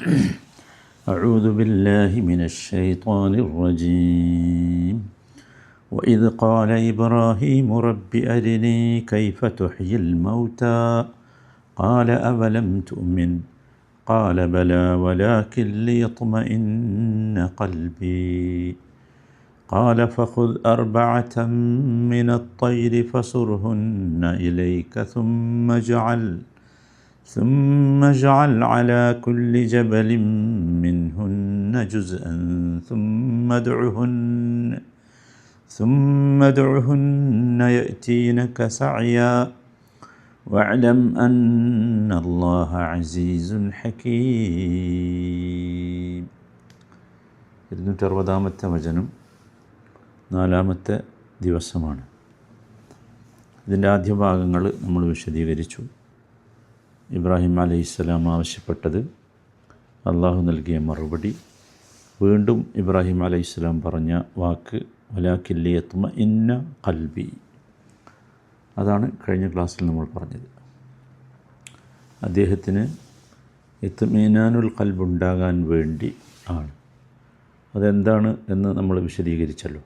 أعوذ بالله من الشيطان الرجيم. وإذ قال إبراهيم رب أرني كيف تحيي الموتى؟ قال أولم تؤمن؟ قال بلى ولكن ليطمئن قلبي. قال فخذ أربعة من الطير فصرهن إليك ثم اجعل ثم اجعل على كل جبل منهن جزءا ثم ادعهن ثم ادعهن يأتينك سعيا واعلم أن الله عزيز حكيم ഇരുന്നൂറ്ററുപതാമത്തെ വചനം നാലാമത്തെ ദിവസമാണ് ഇതിൻ്റെ ആദ്യ ഭാഗങ്ങൾ നമ്മൾ വിശദീകരിച്ചു ഇബ്രാഹിം അലൈഹിസ്സലാം ആവശ്യപ്പെട്ടത് അള്ളാഹു നൽകിയ മറുപടി. വീണ്ടും ഇബ്രാഹിം അലൈഹിസ്സലാം പറഞ്ഞ വാക്ക് വലാക്കില്ലിയത്തുമ ഇന്ന കൽബി അതാണ് കഴിഞ്ഞ ക്ലാസ്സിൽ നമ്മൾ പറഞ്ഞത്. അദ്ദേഹത്തിന് ഇത്മീനാനുൽ കൽബുണ്ടാകാൻ വേണ്ടി ആണ്. അതെന്താണ് എന്ന് നമ്മൾ വിശദീകരിച്ചല്ലോ.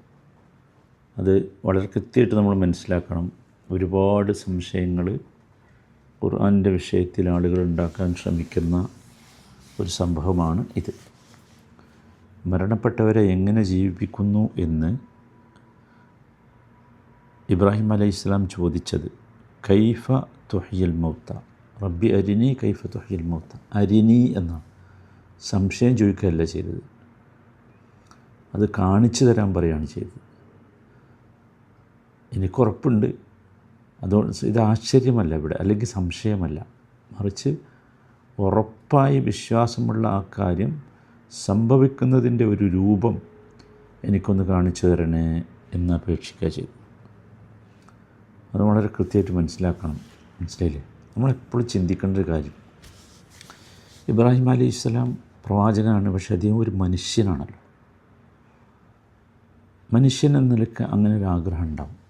അത് വളരെ കൃത്യമായിട്ട് നമ്മൾ മനസ്സിലാക്കണം. ഒരുപാട് സംശയങ്ങൾ ഖുർആന്റെ വിഷയത്തിൽ ആളുകൾ ഉണ്ടാക്കാൻ ശ്രമിക്കുന്ന ഒരു സംഭവമാണ് ഇത്. മരണപ്പെട്ടവരെ എങ്ങനെ ജീവിപ്പിക്കുന്നു എന്ന് ഇബ്രാഹിം അലൈഹി ഇസ്ലാം ചോദിച്ചത് കൈഫ തുഹിയൽ മൗത്ത? റബ്ബി അരിനി കൈഫ തുഹിയൽ മൗത്ത? അരിനി എന്നാണ്. സംശയം ചോദിക്കുകയല്ല ചെയ്തത്. അത് കാണിച്ചു തരാൻ പറയുകയാണ് ചെയ്തത്. എനിക്കുറപ്പുണ്ട് അതുകൊണ്ട് ഇത് ആശ്ചര്യമല്ല ഇവിടെ അല്ലെങ്കിൽ സംശയമല്ല. മറിച്ച് ഉറപ്പായി വിശ്വാസമുള്ള ആ കാര്യം സംഭവിക്കുന്നതിന്റെ ഒരു രൂപം എനിക്കൊന്ന് കാണിച്ചു തരണേ എന്ന് അപേക്ഷിക്കുക ചെയ്തു. അത് വളരെ കൃത്യമായിട്ട് മനസ്സിലാക്കണം. മനസ്സിലായില്ലേ? നമ്മളെപ്പോഴും ചിന്തിക്കേണ്ട ഒരു കാര്യം. ഇബ്രാഹിം അലി ഇസ്ലാം പ്രവാചകനാണ് പക്ഷേ അദ്ദേഹം ഒരു മനുഷ്യനാണല്ലോ. മനുഷ്യൻ എന്ന നിലയ്ക്ക് അങ്ങനെ ഒരു ആഗ്രഹം ഉണ്ടാവും.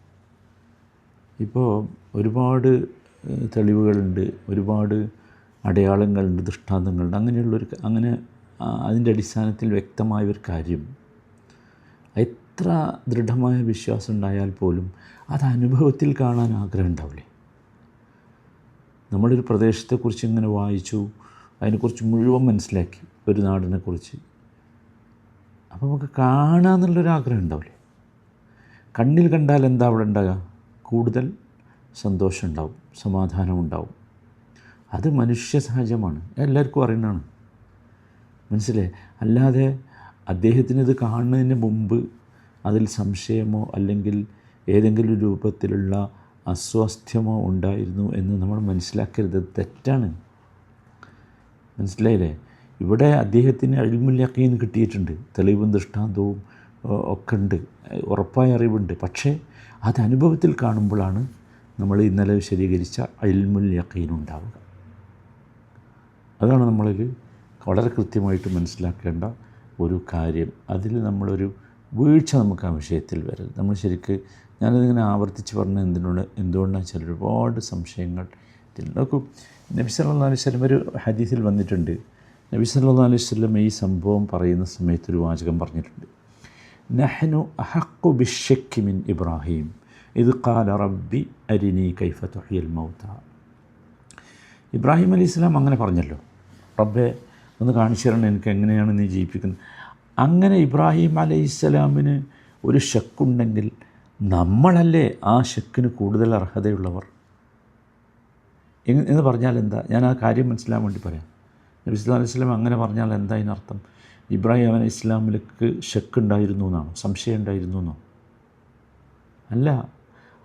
ഇപ്പോൾ ഒരുപാട് തെളിവുകളുണ്ട് ഒരുപാട് അടയാളങ്ങളുണ്ട് ദൃഷ്ടാന്തങ്ങളുണ്ട്. അങ്ങനെയുള്ളൊരു അങ്ങനെ അതിന്റെ അടിസ്ഥാനത്തിൽ വ്യക്തമായ ഒരു കാര്യം എത്ര ദൃഢമായ വിശ്വാസം ഉണ്ടായാൽ പോലും അത് അനുഭവത്തിൽ കാണാൻ ആഗ്രഹം ഉണ്ടാവില്ലേ? നമ്മളൊരു പ്രദേശത്തെക്കുറിച്ച് ഇങ്ങനെ വായിച്ചു അതിനെക്കുറിച്ച് മുഴുവൻ മനസ്സിലാക്കി ഒരു നാടിനെക്കുറിച്ച്. അപ്പോൾ നമുക്ക് കാണാമെന്നുള്ളൊരു ആഗ്രഹം ഉണ്ടാവില്ലേ? കണ്ണിൽ കണ്ടാൽ എന്താ അവിടെ ഉണ്ടാകുക കൂടുതൽ സന്തോഷമുണ്ടാവും സമാധാനമുണ്ടാവും. അത് മനുഷ്യ സഹജമാണ്. എല്ലാവർക്കും അറിയുന്നതാണ്. മനസ്സിലെ അല്ലാതെ അദ്ദേഹത്തിന് ഇത് കാണുന്നതിന് മുമ്പ് അതിൽ സംശയമോ അല്ലെങ്കിൽ ഏതെങ്കിലും രൂപത്തിലുള്ള അസ്വാസ്ഥ്യമോ ഉണ്ടായിരുന്നു എന്ന് നമ്മൾ മനസ്സിലാക്കരുത്. തെറ്റാണ്. മനസ്സിലായില്ലേ? ഇവിടെ അദ്ദേഹത്തിന് അഴിമുല്ലക്കീൻ കിട്ടിയിട്ടുണ്ട്. തെളിവും ദൃഷ്ടാന്തവും ഒക്കെ ഉണ്ട്. ഉറപ്പായ അറിവുണ്ട്. പക്ഷേ അത് അനുഭവത്തിൽ കാണുമ്പോഴാണ് നമ്മൾ ഇന്നലെ വിശദീകരിച്ച അൽമുൽ യക്കീൻ ഉണ്ടാവുക. അതാണ് നമ്മളിൽ വളരെ കൃത്യമായിട്ട് മനസ്സിലാക്കേണ്ട ഒരു കാര്യം. അതിൽ നമ്മളൊരു വീഴ്ച നമുക്ക് ആ വിഷയത്തിൽ വരും നമ്മൾ ശരിക്ക് ഞാനതിങ്ങനെ ആവർത്തിച്ച് പറഞ്ഞ എന്തിനോട് എന്തുകൊണ്ടാണ് ചില ഒരുപാട് സംശയങ്ങൾ നോക്കൂ. നബി സല്ലാ അലൈഹി സ്വലം ഒരു ഹദീസിൽ വന്നിട്ടുണ്ട്. നബി സല്ലാ അലൈഹി സ്വലം ഈ സംഭവം പറയുന്ന സമയത്ത് ഒരു വാചകം പറഞ്ഞിട്ടുണ്ട്. നഹ്നു അഹക്കു ബിഷക്കി മിൻ ഇബ്രാഹിം ഇത് കാല റബ്ബി അരിനി കൈഫ തുഹിയൽ മൗത്ത ഇബ്രാഹിം അലി ഇസ്ലാം അങ്ങനെ പറഞ്ഞല്ലോ. റബ്ബെ ഒന്ന് കാണിച്ചു തരണം എനിക്ക് എങ്ങനെയാണ് നീ ജീവിപ്പിക്കുന്നത്. അങ്ങനെ ഇബ്രാഹിം അലൈഹി ഇസ്ലാമിന് ഒരു ഷക്കുണ്ടെങ്കിൽ നമ്മളല്ലേ ആ ഷക്കിന് കൂടുതൽ അർഹതയുള്ളവർ? എന്ന് പറഞ്ഞാൽ എന്താ? ഞാൻ ആ കാര്യം മനസ്സിലാൻ വേണ്ടി പറയാം. നബി അലൈഹി സ്വലം അങ്ങനെ പറഞ്ഞാൽ എന്താ അതിനർത്ഥം ഇബ്രാഹിം അലൈഹി ഇസ്ലാമിലേക്ക് ഷെക്കുണ്ടായിരുന്നു എന്നാണ്? സംശയം ഉണ്ടായിരുന്നു എന്നോ? അല്ല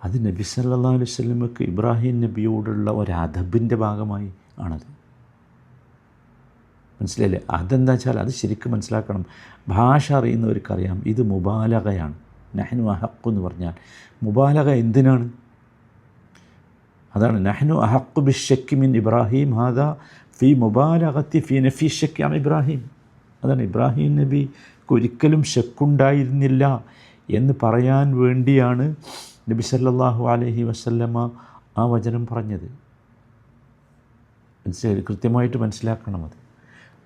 അത് നബി സല്ലാ അലൈഹി സ്വലമക്ക് ഇബ്രാഹിം നബിയോടുള്ള ഒരു അദബിന്റെ ഭാഗമായി ആണത്. മനസ്സിലായില്ലേ? അതെന്താ വെച്ചാൽ അത് ശരിക്കും മനസ്സിലാക്കണം. ഭാഷ അറിയുന്നവർക്കറിയാം ഇത് മുബാലകയാണ്. നഹ്നു അഹക്കു എന്ന് പറഞ്ഞാൽ മുബാലക എന്തിനാണ്? അതാണ് നഹ്നു അഹക്കു ബിഷക്കിമിൻ ഇബ്രാഹിം ഹാദ ഫി മുബാലകത്തി ഫി നഫി ഷക്കിയാണ് ഇബ്രാഹിം. അതാണ് ഇബ്രാഹിം നബിക്ക് ഒരിക്കലും ഷെക്കുണ്ടായിരുന്നില്ല എന്ന് പറയാൻ വേണ്ടിയാണ് നബി സല്ലാഹു അലഹി വസല്ലമ ആ വചനം പറഞ്ഞത്. മനസ്സിലായി? കൃത്യമായിട്ട് മനസ്സിലാക്കണം അത്.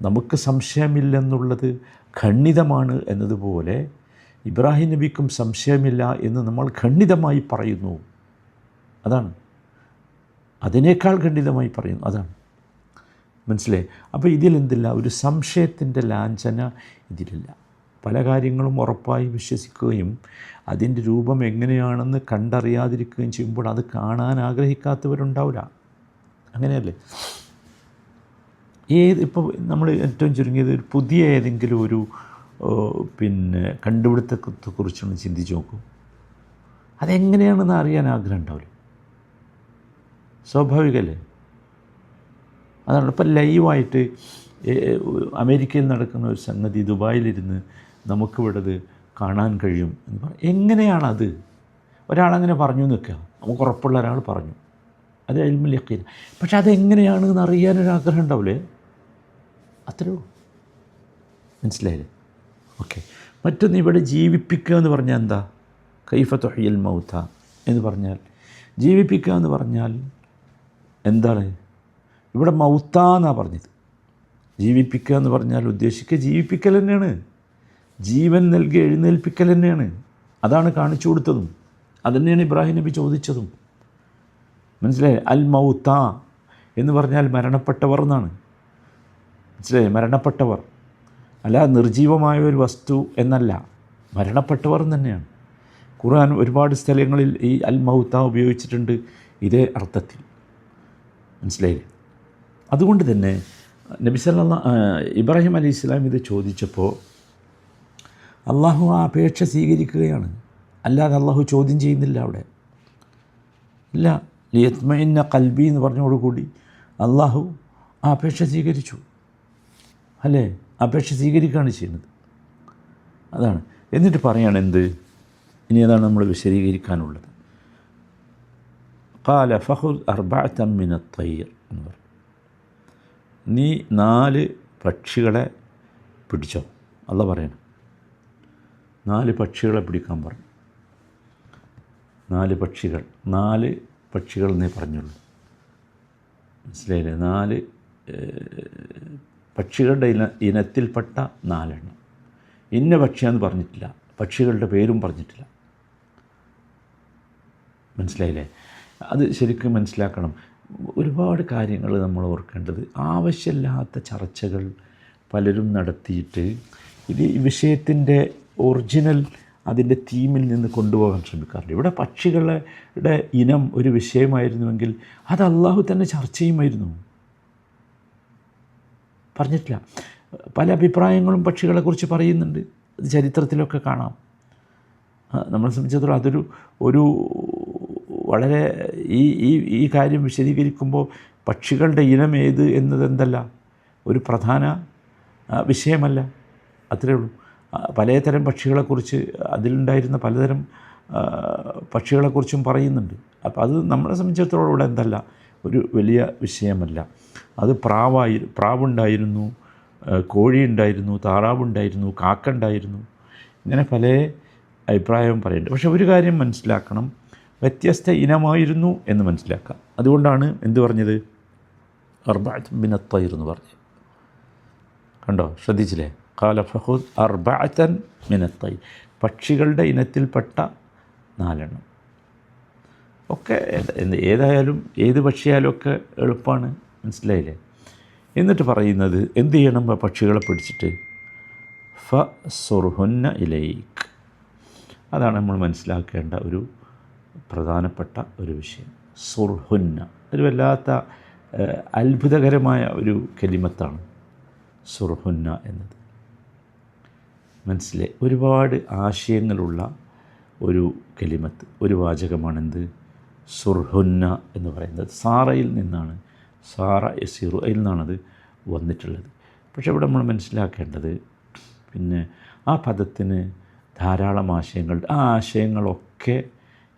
നമുക്ക് സംശയമില്ലെന്നുള്ളത് ഖണ്ഡിതമാണ് എന്നതുപോലെ ഇബ്രാഹിം നബിക്കും സംശയമില്ല എന്ന് നമ്മൾ ഖണ്ഡിതമായി പറയുന്നു. അതാണ്. അതിനേക്കാൾ ഖണ്ഡിതമായി പറയുന്നു. അതാണ്. മനസ്സിലായി? അപ്പോൾ ഇതിലെന്തില്ല? ഒരു സംശയത്തിന്റെ ലാഞ്ചന ഇതിലില്ല. പല കാര്യങ്ങളും ഉറപ്പായി വിശ്വസിക്കുകയും അതിന്റെ രൂപം എങ്ങനെയാണെന്ന് കണ്ടറിയാതിരിക്കുകയും ചെയ്യുമ്പോൾ അത് കാണാൻ ആഗ്രഹിക്കാത്തവരുണ്ടാവില്ല. അങ്ങനെയല്ലേ? ഏത് ഇപ്പോൾ നമ്മൾ ഏറ്റവും ചുരുങ്ങിയത് ഒരു പുതിയ ഏതെങ്കിലും ഒരു പിന്നെ കണ്ടുപിടുത്തത്തെക്കുറിച്ചൊന്ന് ചിന്തിച്ച് നോക്കും. അതെങ്ങനെയാണെന്ന് അറിയാൻ ആഗ്രഹം ഉണ്ടാവില്ല. സ്വാഭാവികമല്ലേ? അതാണ്. ഇപ്പം ലൈവായിട്ട് അമേരിക്കയിൽ നടക്കുന്ന ഒരു സംഗതി ദുബായിലിരുന്ന് നമുക്കിവിടെ അത് കാണാൻ കഴിയും എന്ന് പറ എങ്ങനെയാണത്? ഒരാളങ്ങനെ പറഞ്ഞു നിൽക്കുക. നമുക്ക് ഉറപ്പുള്ള ഒരാൾ പറഞ്ഞു. അത് എൽമിൽ യക്കീൻ. പക്ഷെ അതെങ്ങനെയാണ് എന്ന് അറിയാനൊരാഗ്രഹം ഉണ്ടാവില്ലേ? അത്രയോ മനസ്സിലായില്ലേ? ഓക്കെ. മറ്റൊന്ന് ഇവിടെ ജീവിപ്പിക്കുക എന്ന് പറഞ്ഞാൽ എന്താ? കൈഫ തൊഹയ്യൽ മൗത്ത എന്ന് പറഞ്ഞാൽ ജീവിപ്പിക്കുക എന്ന് പറഞ്ഞാൽ എന്താണ്? ഇവിടെ മൗത്ത എന്നാണ് പറഞ്ഞത്. ജീവിപ്പിക്കുക എന്ന് പറഞ്ഞാൽ ഉദ്ദേശിക്കുക ജീവിപ്പിക്കൽ തന്നെയാണ്. ജീവൻ നൽകി എഴുന്നേൽപ്പിക്കൽ തന്നെയാണ്. അതാണ് കാണിച്ചു കൊടുത്തതും. അതുതന്നെയാണ് ഇബ്രാഹിം നബി ചോദിച്ചതും. മനസ്സിലായി? അൽ മൗത്ത എന്ന് പറഞ്ഞാൽ മരണപ്പെട്ടവർ എന്നാണ്. മനസ്സിലായി? മരണപ്പെട്ടവർ. അല്ല നിർജീവമായ ഒരു വസ്തു എന്നല്ല. മരണപ്പെട്ടവർ തന്നെയാണ്. ഖുർആൻ ഒരുപാട് സ്ഥലങ്ങളിൽ ഈ അൽ മൗത്ത ഉപയോഗിച്ചിട്ടുണ്ട് ഇതേ അർത്ഥത്തിൽ. മനസ്സിലായില്ലേ അതുകൊണ്ട് തന്നെ നബി സല്ലല്ലാ ആ, ഇബ്രാഹിം അലി ഇസ്ലാം ഇത് ചോദിച്ചപ്പോൾ അള്ളാഹു ആ അപേക്ഷ സ്വീകരിക്കുകയാണ്. അല്ലാതെ അള്ളാഹു ചോദ്യം ചെയ്യുന്നില്ല അവിടെ. ഇല്ല ലിയത്മയിന്ന കൽബി എന്ന് പറഞ്ഞോടുകൂടി അള്ളാഹു ആ അപേക്ഷ സ്വീകരിച്ചു. അല്ലേ? അപേക്ഷ സ്വീകരിക്കുകയാണ് ചെയ്യുന്നത്. അതാണ്. എന്നിട്ട് പറയാണ് എന്ത്? ഇനി അതാണ് നമ്മൾ വിശദീകരിക്കാനുള്ളത്. കാല ഫഹുൽ അർബാ തമ്മിന തയ്യർ എന്ന് പറഞ്ഞു നീ നാല് പക്ഷികളെ പിടിച്ചോ. അല്ല പറയണം. നാല് പക്ഷികളെ പിടിക്കാൻ പറഞ്ഞു നാല് പക്ഷികൾ. നാല് പക്ഷികൾ എന്നേ പറഞ്ഞുള്ളൂ. മനസ്സിലായില്ലേ? നാല് പക്ഷികളുടെ ഇന ഇനത്തിൽപ്പെട്ട നാലെണ്ണം. ഇന്ന പക്ഷിയാന്ന് പറഞ്ഞിട്ടില്ല. പക്ഷികളുടെ പേരും പറഞ്ഞിട്ടില്ല. മനസ്സിലായില്ലേ? അത് ശരിക്കും മനസ്സിലാക്കണം. ഒരുപാട് കാര്യങ്ങൾ നമ്മൾ ഓർക്കേണ്ടത്. ആവശ്യമില്ലാത്ത ചർച്ചകൾ പലരും നടത്തിയിട്ട് ഇത് ഈ വിഷയത്തിന്റെ ഒറിജിനൽ അതിന്റെ തീമിൽ നിന്ന് കൊണ്ടുപോകാൻ ശ്രമിക്കാറുണ്ട്. ഇവിടെ പക്ഷികളുടെ ഇനം ഒരു വിഷയമായിരുന്നുവെങ്കിൽ അത് അള്ളാഹു തന്നെ ചർച്ച ചെയ്യുമായിരുന്നു. പറഞ്ഞിട്ടില്ല. പല അഭിപ്രായങ്ങളും പക്ഷികളെക്കുറിച്ച് പറയുന്നുണ്ട്. അത് ചരിത്രത്തിലൊക്കെ കാണാം. നമ്മളെ സംബന്ധിച്ചിടത്തോളം അതൊരു ഒരു വളരെ ഈ ഈ ഈ കാര്യം വിശദീകരിക്കുമ്പോൾ പക്ഷികളുടെ ഇനം ഏത് എന്നത് എന്തല്ല ഒരു പ്രധാന വിഷയമല്ല. അത്രേ ഉള്ളൂ. പലതരം പക്ഷികളെക്കുറിച്ച് അതിലുണ്ടായിരുന്ന പലതരം പക്ഷികളെക്കുറിച്ചും പറയുന്നുണ്ട്. അപ്പോൾ അത് നമ്മളെ സംബന്ധിച്ചിടത്തോളം ഇവിടെ എന്തല്ല? ഒരു വലിയ വിഷയമല്ല. അത് പ്രാവായി പ്രാവുണ്ടായിരുന്നു കോഴി കോഴിയുണ്ടായിരുന്നു താറാവുണ്ടായിരുന്നു കാക്കുണ്ടായിരുന്നു ഇങ്ങനെ പല അഭിപ്രായവും പറയുന്നുണ്ട്. പക്ഷെ ഒരു കാര്യം മനസ്സിലാക്കണം. വ്യത്യസ്ത ഇനമായിരുന്നു എന്ന് മനസ്സിലാക്കാം. അതുകൊണ്ടാണ് എന്ത് പറഞ്ഞത്? അർബാത്ത് മിനത്തൈർ എന്ന് പറഞ്ഞു കണ്ടോ? ശ്രദ്ധിച്ചില്ലേ? കാല ഫഹുദ് അർബാത്തൻ മിനത്തൈ പക്ഷികളുടെ ഇനത്തിൽപ്പെട്ട നാലെണ്ണം. ഒക്കെ ഏതായാലും ഏത് പക്ഷിയായാലും ഒക്കെ എളുപ്പമാണ്. മനസ്സിലായില്ലേ? എന്നിട്ട് പറയുന്നത് എന്ത് ചെയ്യണം പക്ഷികളെ പിടിച്ചിട്ട്? ഫ സുർഹുന്ന ഇലൈക്ക് അതാണ് നമ്മൾ മനസ്സിലാക്കേണ്ട ഒരു പ്രധാനപ്പെട്ട ഒരു വിഷയം. സുർഹുന്ന. ഒരു വല്ലാത്ത അത്ഭുതകരമായ ഒരു കെലിമത്താണ് സുർഹുന്ന എന്നത്. മനസ്സിലെ ഒരുപാട് ആശയങ്ങളുള്ള ഒരു കെലിമത്ത് ഒരു വാചകമാണെന്ത്? സുർഹുന്ന എന്ന് പറയുന്നത്. സാറയിൽ നിന്നാണ് സാറ എസിറുയിൽ നിന്നാണത് വന്നിട്ടുള്ളത്. പക്ഷെ ഇവിടെ നമ്മൾ മനസ്സിലാക്കേണ്ടത് പിന്നെ ആ പദത്തിന് ധാരാളം ആശയങ്ങൾ ആ ആശയങ്ങളൊക്കെ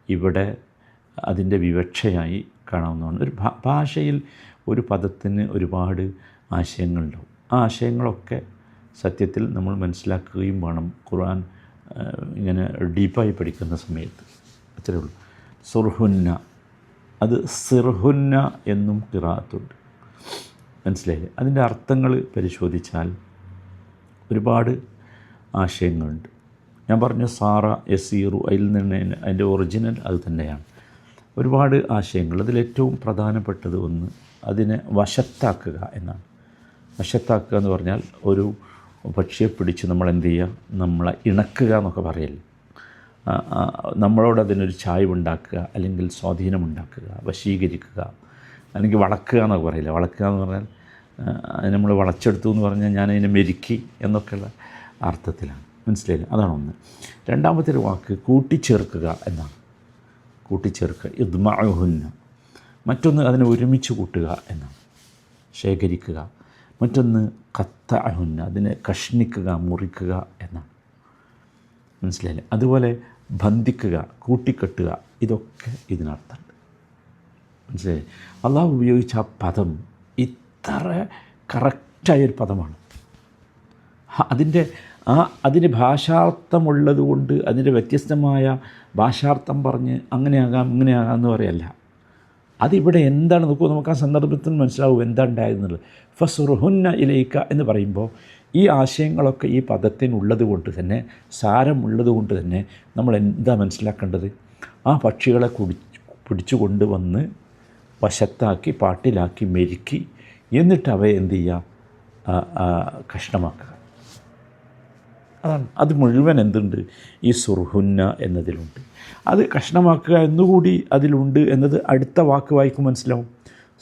ഇവിടെ അതിന്റെ വിവക്ഷയായി കാണാവുന്നതാണ്. ഒരു ഭാഷയിൽ ഒരു പദത്തിന് ഒരുപാട് ആശയങ്ങളുണ്ടാവും. ആ ആശയങ്ങളൊക്കെ സത്യത്തിൽ നമ്മൾ മനസ്സിലാക്കുകയും വേണം. ഖുർആൻ ഇങ്ങനെ ഡീപ്പായി പഠിക്കുന്ന സമയത്ത്. അത്രയേ ഉള്ളൂ. സുർഹുന്ന. അത് സിർഹുന്ന എന്നും കിറാത്തുണ്ട്. മനസ്സിലായില്ലേ? അതിന്റെ അർത്ഥങ്ങൾ പരിശോധിച്ചാൽ ഒരുപാട് ആശയങ്ങളുണ്ട്. ഞാൻ പറഞ്ഞു സാറ യസീറു അതിൽ നിന്ന് അതിന്റെ ഒറിജിനൽ അത് തന്നെയാണ്. ഒരുപാട് ആശയങ്ങൾ. അതിലേറ്റവും പ്രധാനപ്പെട്ടത് ഒന്ന് അതിനെ വശത്താക്കുക എന്നാണ്. വശത്താക്കുക എന്ന് പറഞ്ഞാൽ ഒരു പക്ഷിയെ പിടിച്ച് നമ്മൾ എന്ത് ചെയ്യുക? നമ്മളെ ഇണക്കുക എന്നൊക്കെ പറയല്ലേ നമ്മളോട് അതിനൊരു ചായ്വുണ്ടാക്കുക അല്ലെങ്കിൽ സ്വാധീനമുണ്ടാക്കുക വശീകരിക്കുക അല്ലെങ്കിൽ വളക്കുക എന്നൊക്കെ പറയില്ല? വളക്കുക എന്ന് പറഞ്ഞാൽ നമ്മൾ വളച്ചെടുത്തു എന്ന് പറഞ്ഞാൽ ഞാൻ അതിനെ മെരുക്കി എന്നൊക്കെയുള്ള അർത്ഥത്തിലാണ്. മനസ്സിലായില്ല? അതാണ് ഒന്ന്. രണ്ടാമത്തെ ഒരു വാക്ക് കൂട്ടിച്ചേർക്കുക എന്നാണ്. കൂട്ടിച്ചേർക്കുക. ഇദ്മഅഹുന്ന മറ്റൊന്ന് അതിനെ ഒരുമിച്ച് കൂട്ടുക എന്നാണ്. ശേഖരിക്കുക. മറ്റൊന്ന് കത്ത അഹുന്ന അതിനെ കഷ്ണിക്കുക മുറിക്കുക എന്നാണ്. മനസ്സിലായില്ലേ? അതുപോലെ ബന്ധിക്കുക കൂട്ടിക്കെട്ടുക ഇതൊക്കെ ഇതിനർത്ഥമുണ്ട് മനസ്സിലായി അള്ളാഹു ഉപയോഗിച്ച ആ പദം ഇത്ര കറക്റ്റായൊരു പദമാണ്. അതിന്റെ ആ അതിന് ഭാഷാർത്ഥമുള്ളത് കൊണ്ട് അതിന്റെ വ്യത്യസ്തമായ ഭാഷാർത്ഥം പറഞ്ഞ് അങ്ങനെയാകാം ഇങ്ങനെയാകാം എന്ന് പറയല്ല. അതിവിടെ എന്താണ് നോക്കൂ നമുക്ക് ആ സന്ദർഭത്തിൽ മനസ്സിലാവും എന്താ ഉണ്ടായിരുന്നത്. ഫസുറുഹുന്ന ഇലയിക്ക എന്ന് പറയുമ്പോൾ ഈ ആശയങ്ങളൊക്കെ ഈ പദത്തിനുള്ളത് കൊണ്ട് തന്നെ സാരമുള്ളത് കൊണ്ട് തന്നെ നമ്മൾ എന്താ മനസ്സിലാക്കേണ്ടത്? ആ പക്ഷികളെ കുടി പിടിച്ചു കൊണ്ടുവന്ന് വശത്താക്കി പാട്ടിലാക്കി മെരുക്കി എന്നിട്ട് അവയെ എന്ത് ചെയ്യുക? കഷ്ണമാക്കുക. അത് മുഴുവൻ എന്തുണ്ട്? ഈ സുർഹുന്ന എന്നതിലുണ്ട്. അത് കഷ്ണമാക്കുക എന്നുകൂടി അതിലുണ്ട് എന്നത് അടുത്ത വാക്ക് വായിക്കും മനസ്സിലാവും.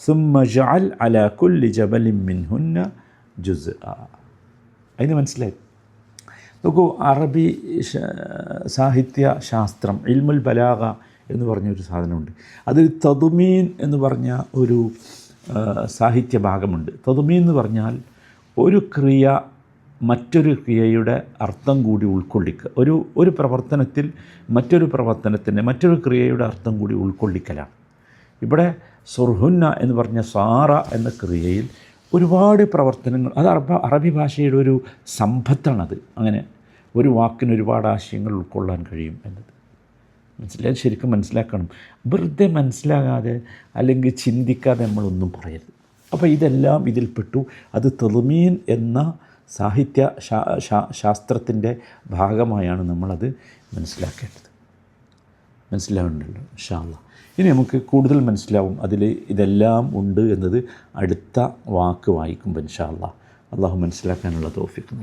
സുമ്മജാൽ അല കുല്ലി ജബലിൻ മിൻഹുന്ന ജുസ് അതിന് മനസ്സിലായി? നോക്കൂ അറബി സാഹിത്യ ശാസ്ത്രം ഇൽമുൽ ബലാഗ എന്ന് പറഞ്ഞൊരു സാധനമുണ്ട്. അതിൽ തതുമീൻ എന്ന് പറഞ്ഞ ഒരു സാഹിത്യ ഭാഗമുണ്ട്. തതുമീൻ എന്ന് പറഞ്ഞാൽ ഒരു ക്രിയ മറ്റൊരു ക്രിയയുടെ അർത്ഥം കൂടി ഉൾക്കൊള്ളിക്കുക ഒരു ഒരു പ്രവർത്തനത്തിൽ മറ്റൊരു പ്രവർത്തനത്തിന്റെ മറ്റൊരു ക്രിയയുടെ അർത്ഥം കൂടി ഉൾക്കൊള്ളിക്കലാണ്. ഇവിടെ സുർഹുന്ന എന്ന് പറഞ്ഞ സാറ എന്ന ക്രിയയിൽ ഒരുപാട് പ്രവർത്തനങ്ങൾ അത് അറബ അറബി ഭാഷയുടെ ഒരു സമ്പത്താണത്. അങ്ങനെ ഒരു വാക്കിന് ഒരുപാട് ആശയങ്ങൾ ഉൾക്കൊള്ളാൻ കഴിയും എന്നത്. മനസ്സിലായത് ശരിക്കും മനസ്സിലാക്കണം. വെറുതെ മനസ്സിലാകാതെ അല്ലെങ്കിൽ ചിന്തിക്കാതെ നമ്മളൊന്നും പറയരുത്. അപ്പോൾ ഇതെല്ലാം ഇതിൽപ്പെട്ടു. അത് തെളിമീൻ എന്ന സാഹിത്യ ശാസ്ത്രത്തിന്റെ ഭാഗമായാണ് നമ്മളത് മനസ്സിലാക്കേണ്ടത്. മനസ്സിലാവുന്നുണ്ടല്ലോ ഷാള ഇനി നമുക്ക് കൂടുതൽ മനസ്സിലാവും. അതിൽ ഇതെല്ലാം ഉണ്ട് എന്നത് അടുത്ത വാക്ക് വായിക്കുമ്പോൾ ഇൻഷാല്ല അള്ളാഹു മനസ്സിലാക്കാനുള്ള തോഫിക്ക്